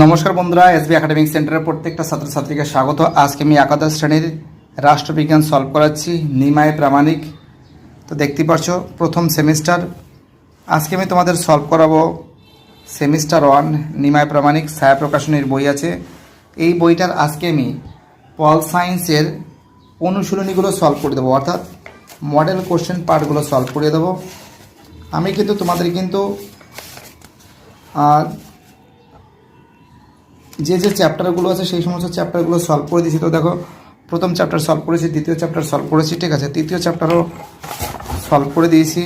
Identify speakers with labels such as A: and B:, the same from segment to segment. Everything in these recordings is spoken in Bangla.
A: নমস্কার বন্ধুরা এসবি একাডেমিক সেন্টারের প্রত্যেকটা ছাত্রছাত্রীকে স্বাগত। আজকে আমি একাদশ শ্রেণির রাষ্ট্রবিজ্ঞান সলভ করাচ্ছি নিমায় প্রামাণিক। তো দেখতেই পাচ্ছ, প্রথম সেমিস্টার আজকে আমি তোমাদের সলভ করাবো সেমিস্টার ওয়ান নিমায় প্রামাণিক ছায়া প্রকাশনীর বই আছে। এই বইটার আজকে আমি পল সায়েন্সের অনুশীলনীগুলো সলভ করে দেবো, অর্থাৎ মডেল কোশ্চেন পার্টগুলো সলভ করে দেবো। আমি কিন্তু, তোমাদের কিন্তু যে যে চ্যাপ্টারগুলো আছে সেই সমস্ত চ্যাপ্টারগুলো সলভ করে দিয়েছি। তো দেখো, প্রথম চ্যাপ্টার সলভ করেছি, দ্বিতীয় চ্যাপ্টার সলভ করেছি, ঠিক আছে? তৃতীয় চ্যাপ্টারও সলভ করে দিয়েছি।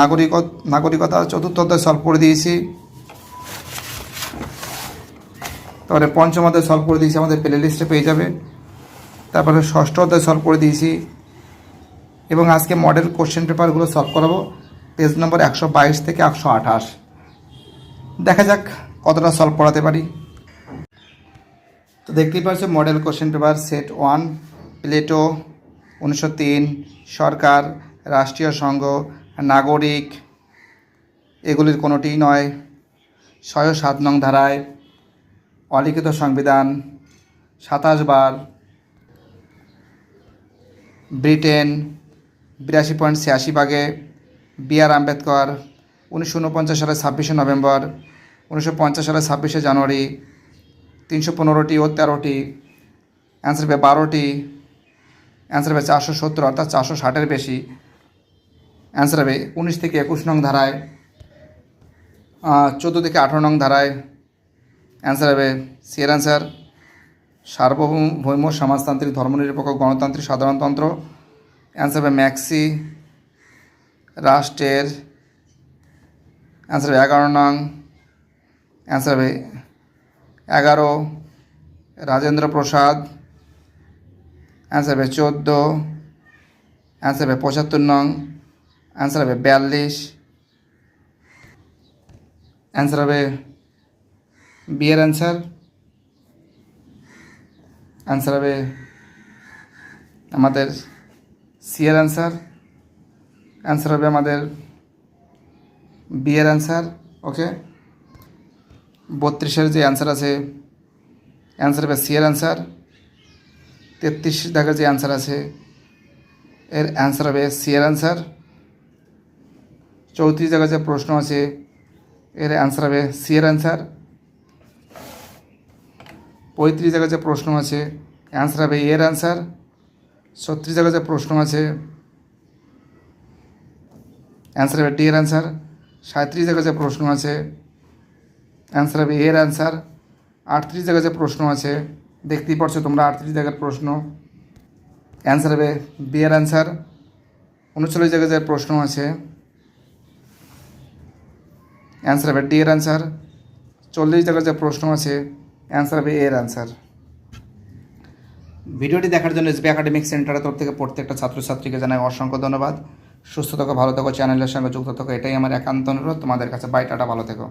A: নাগরিক, নাগরিকতা চতুর্থ অধ্যায় সলভ করে দিয়েছি। তারপরে পঞ্চম অধ্যায় সলভ করে দিয়েছি, আমাদের প্লে লিস্টে পেয়ে যাবে। তারপরে ষষ্ঠ অধ্যায় সলভ করে দিয়েছি। এবং আজকে মডেল কোশ্চেন পেপারগুলো সলভ করাবো। পেজ নম্বর একশো বাইশ থেকে একশো আঠাশ। দেখা যাক কতটা সলভ করাতে পারি। তো দেখতেই পাচ্ছ model question paper set one Plato উনিশশো তিন, সরকার, রাষ্ট্রীয় সংঘ, নাগরিক, এগুলির কোনোটিই নয়। ছয় সাত নং ধারায়, অলিখিত সংবিধান, সাতাশ বার। ব্রিটেন, বিরাশি পয়েন্ট ছিয়াশি ভাগে বি আর আম্বেদকর উনিশশো সালের ছাব্বিশে নভেম্বর, উনিশশো পঞ্চাশ সালের ছাব্বিশে জানুয়ারি, তিনশো পনেরোটি ও তেরোটি অ্যান্সার হবে বারোটি অ্যান্সার হবে চারশো সত্তর, অর্থাৎ চারশো ষাটের বেশি অ্যান্সার হবে উনিশ থেকে একুশ নং ধারায় চোদ্দ থেকে আঠারো নং ধারায় অ্যান্সার হবে সিয়ের অ্যান্সার সার্বভৌম সমাজতান্ত্রিক ধর্মনিরপেক্ষ গণতান্ত্রিক সাধারণতন্ত্র অ্যান্সার হবে ম্যাক্সি রাষ্ট্রের অ্যান্সার হবে এগারো নং। অ্যান্সার হবে এগারো। রাজেন্দ্র প্রসাদ। অ্যান্সার হবে চোদ্দ। অ্যান্সার হবে পঁচাত্তর নং। অ্যান্সার হবে বিয়াল্লিশ। অ্যান্সার হবে বিয়ের অ্যান্সার অ্যান্সার হবে আমাদের সিয়ের অ্যান্সার অ্যান্সার হবে আমাদের বিয়ের অ্যান্সার ওকে বত্রিশের যে অ্যান্সার আছে অ্যান্সার হবে সিয়ের অ্যান্সার তেত্রিশ দাগের যে অ্যান্সার আছে, এর অ্যান্সার হবে সিয়ের অ্যান্সার চৌত্রিশ জায়গায় যে প্রশ্ন আছে, এর অ্যান্সার হবে সিয়ের অ্যান্সার পঁয়ত্রিশ জায়গায় যে প্রশ্ন আছে অ্যান্সার হবে এর অ্যান্সার ছত্রিশ জায়গায় যে প্রশ্ন আছে অ্যান্সার হবে ডি এর অ্যান্সার সাঁত্রিশ জায়গায় যে প্রশ্ন আছে। অ্যান্সার হবে এর অ্যান্সার আটত্রিশ জায়গায় যে প্রশ্ন আছে। দেখতেই পারছ তোমরা আটত্রিশ জায়গার প্রশ্ন। অ্যান্সার হবে বি এর অ্যান্সার উনচল্লিশ জায়গায় যে প্রশ্ন আছে। অ্যান্সার হবে ডি এর অ্যান্সার চল্লিশ জায়গায় যে প্রশ্ন আছে। অ্যান্সার হবে এর অ্যান্সার ভিডিওটি দেখার জন্য এসবি একাডেমিক সেন্টারের তরফ থেকে প্রত্যেকটা ছাত্রছাত্রীকে জানাই অসংখ্য ধন্যবাদ। সুস্থ থাকো, ভালো থাকো চ্যানেলের সঙ্গে যুক্ত থাকো, এটাই আমার একান্ত অনুরোধ। তোমাদের কাছে বাই টাটা, ভালো থেকো।